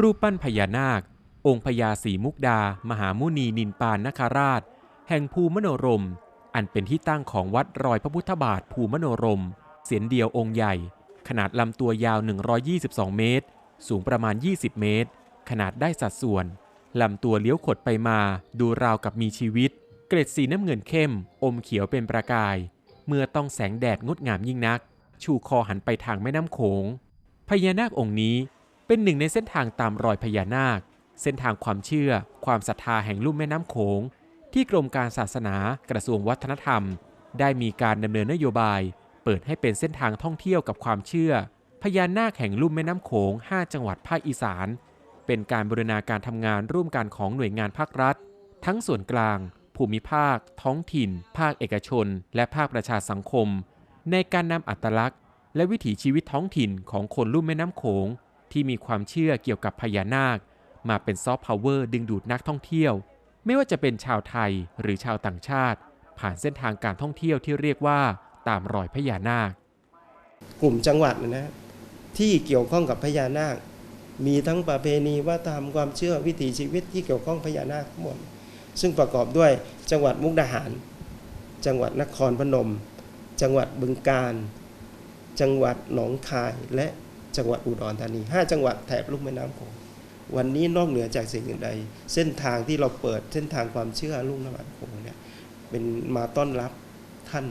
รูปปั้นพญานาค องค์พญาศรีมุกดา มหามุนีนินปานนคราช แห่งภูมโนรม อันเป็นที่ตั้งของวัดรอยพระพุทธบาทภูมโนรม เสียนเดียวองค์ใหญ่ ขนาดลำตัวยาว 122 เมตร สูงประมาณ 20 เมตร ขนาดได้สัดส่วน ลำตัวเลี้ยวขดไปมา ดูราวกับมีชีวิต เกล็ดสีน้ำเงินเข้ม อมเขียวเป็นประกาย เมื่อต้องแสงแดดงดงามยิ่งนัก ชูคอหันไปทางแม่น้ำโขงพญานาคองค์นี้ เป็นหนึ่งในเส้นทางตามรอยพญานาค เส้นทางความเชื่อ ความศรัทธาแห่งลุ่มแม่น้ำโขง ที่กรมการศาสนากระทรวงวัฒนธรรม ได้มีการดำเนินนโยบาย เปิดให้เป็นเส้นทางท่องเที่ยวกับความเชื่อ พญานาคแห่งลุ่มแม่น้ำโขง 5 จังหวัดภาคอีสาน เป็นการบรินาการทำงานร่วมกันของหน่วยงานภาครัฐ ทั้งส่วนกลาง ภูมิภาค ท้องถิ่น ภาคเอกชน และภาคประชาสังคม ในการนำอัตลักษณ์ และวิถีชีวิตท้องถิ่นของคนลุ่มแม่น้ำโขง ที่มีความเชื่อเกี่ยวกับพญานาค มาเป็นซอฟต์พาวเวอร์ดึงดูดนักท่องเที่ยว ไม่ว่าจะเป็นชาวไทยหรือชาวต่างชาติ ผ่านเส้นทางการท่องเที่ยวที่เรียกว่าตามรอยพญานาค กลุ่มจังหวัดนะที่เกี่ยวข้องกับพญานาค มีทั้งประเพณีวัฒนธรรมความเชื่อวิถีชีวิตที่เกี่ยวข้องพญานาคทั้งหมดซึ่งประกอบด้วยจังหวัดมุกดาหาร จังหวัดนครพนม จังหวัดบึงกาฬจังหวัดหนองคายและ จังหวัดอุดรธานีห้าจังหวัดแถบลุ่มแม่น้ำโขงวันนี้นอกเหนือจากสิ่งอื่นใด เส้นทางที่เราเปิดเส้นทางความเชื่อลุ่มแม่น้ำโขงเนี่ยเป็นมาต้อนรับท่าน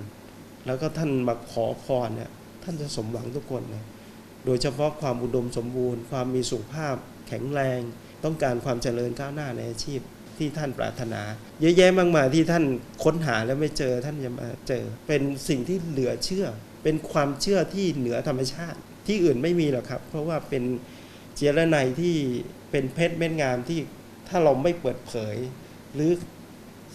แล้วก็ท่านมาขอพรเนี่ยท่านจะสมหวังทุกคนนะโดยเฉพาะความอุดมสมบูรณ์ ความมีสุขภาพแข็งแรง ต้องการความเจริญก้าวหน้าในอาชีพที่ท่านปรารถนา เยอะแยะมากมายที่ท่านค้นหาแล้วไม่เจอท่านจะมาเจอ เป็นสิ่งที่เหลือเชื่อ เป็นความเชื่อที่เหนือธรรมชาติ ที่อื่นไม่มีหรอกครับ เพราะว่าเป็นเจรไนที่เป็นเพชรเม็ดงามที่ถ้าเราไม่เปิดเผย หรือ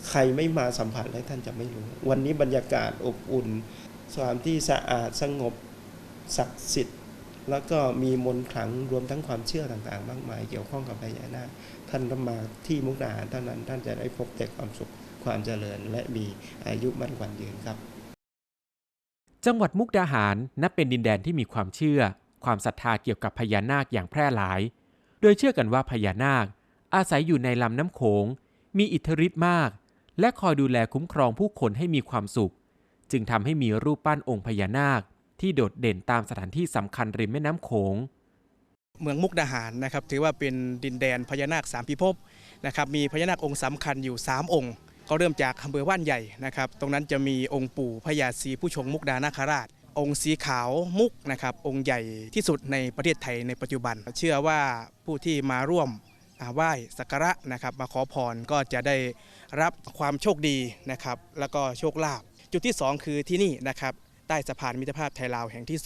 ใครไม่มาสัมผัสแล้วท่านจะไม่รู้ วันนี้บรรยากาศอบอุ่นสถานที่สะอาดสงบศักดิ์สิทธิ์ แล้วก็มีมนต์ขลังรวมทั้งความเชื่อต่างๆ มากมาย เกี่ยวข้องกับพญานาคท่านต้องมาที่มุกดาหารเท่านั้นท่านจะได้พบแต่ความสุขความเจริญและมีอายุมั่นขวัญยืนครับ จังหวัดมุกดาหารนับเป็นดินแดนที่มีความเชื่อ ความศรัทธาเกี่ยวกับพญานาคอย่างแพร่หลาย โดยเชื่อกันว่าพญานาค อาศัยอยู่ในลำน้ำโขง มีอิทธิฤทธิ์มาก และคอยดูแลคุ้มครองผู้คนให้มีความสุข จึงทำให้มีรูปปั้นองค์พญานาค ที่โดดเด่นตามสถานที่สำคัญริมแม่น้ำโขงเมืองมุกดาหารนะครับถือว่าเป็นดินแดนพญานาคสามพิภพนะครับมีพญานาคองค์สำคัญอยู่ 3 องค์ ก็เริ่มจากอำเภอว่านใหญ่นะครับ ตรงนั้นจะมีองค์ปู่พญาศรีผู้ชงมุกดานาคราช องค์สีขาวมุกนะครับ องค์ใหญ่ที่สุดในประเทศไทยในปัจจุบัน เชื่อว่าผู้ที่มาร่วมไหว้สักการะนะครับมาขอพรก็จะได้รับความโชคดีนะครับ แล้วก็โชคลาภจุดที่ 2 คือที่นี่นะครับใต้สะพานมิตรภาพไทยลาวแห่งที่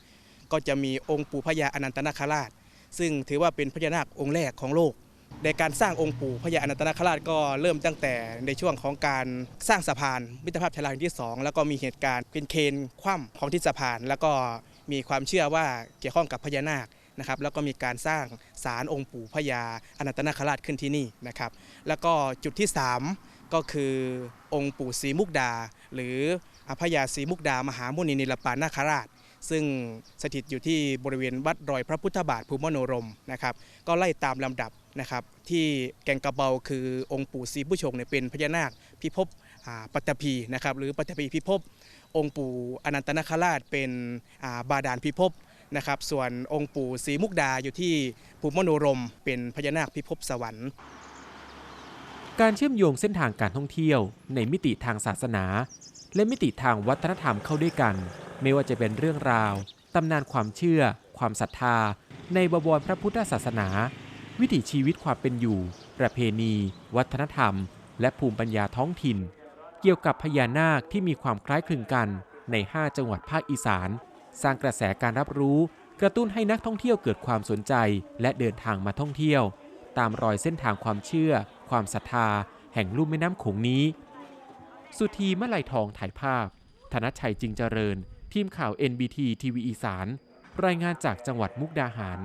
2 ก็จะมีองค์ปู่พญาอนันตนาคราช ซึ่งถือว่าเป็นพญานาคองค์แรกของโลก ในการสร้างองค์ปู่พญาอนันตนาคราชก็เริ่มตั้งแต่ในช่วงของการสร้างสะพานมิตรภาพไทยลาวแห่งที่ 2 แล้วก็มีเหตุการณ์เป็นเคนคว่ำของที่สะพาน แล้วก็มีความเชื่อว่าเกี่ยวข้องกับพญานาคนะครับแล้วก็มีการสร้างศาลองค์ปู่พญาอนันตนาคราชขึ้นที่นี่นะครับ แล้วก็จุดที่ 3 ก็คือองค์ปู่ศรีมุกดา หรือพญาศรีมุกดามหามุนีนิลปานาคราช ซึ่งสถิตอยู่ที่บริเวณวัดรอยพระพุทธบาทภูมิมโนรมนะครับ ก็ไล่ตามลำดับ นะครับที่แกงกระเบาคือองค์ปู่ศรีผู้ชงเนี่ยเป็นพญานาคพิภพปัตตภีนะครับหรือปัตตภีพิภพองค์ปู่อนันตนาคราชเป็นาบาดาลพิภพนะครับส่วนองค์ปู่ศรีมุกดาอยู่ที่ภูมิมโนรม เป็นพญานาคพิภพสวรรค์การเชื่อมโยงเส้นทางการท่องเที่ยว ในมิติทางศาสนา และมิติทางวัฒนธรรมเข้าด้วยกัน ไม่ว่าจะเป็นเรื่องราว ตำนานความเชื่อ ความศรัทธา ในบวรพระพุทธศาสนา วิถีชีวิตความเป็นอยู่ ประเพณี วัฒนธรรม และภูมิปัญญาท้องถิ่น เกี่ยวกับพญานาคที่มีความคล้ายคลึงกันใน 5 จังหวัดภาคอีสาน สร้างกระแสการรับรู้ กระตุ้นให้นักท่องเที่ยวเกิดความสนใจ และเดินทางมาท่องเที่ยว ตามรอยเส้นทางความเชื่อ ความศรัทธา แห่งลุ่มแม่น้ำโขงนี้ สุธีมะไลทองถ่ายภาพ ธนชัยจิงเจริญ ทีมข่าว NBT ทีวีอีสาน รายงานจากจังหวัดมุกดาหาร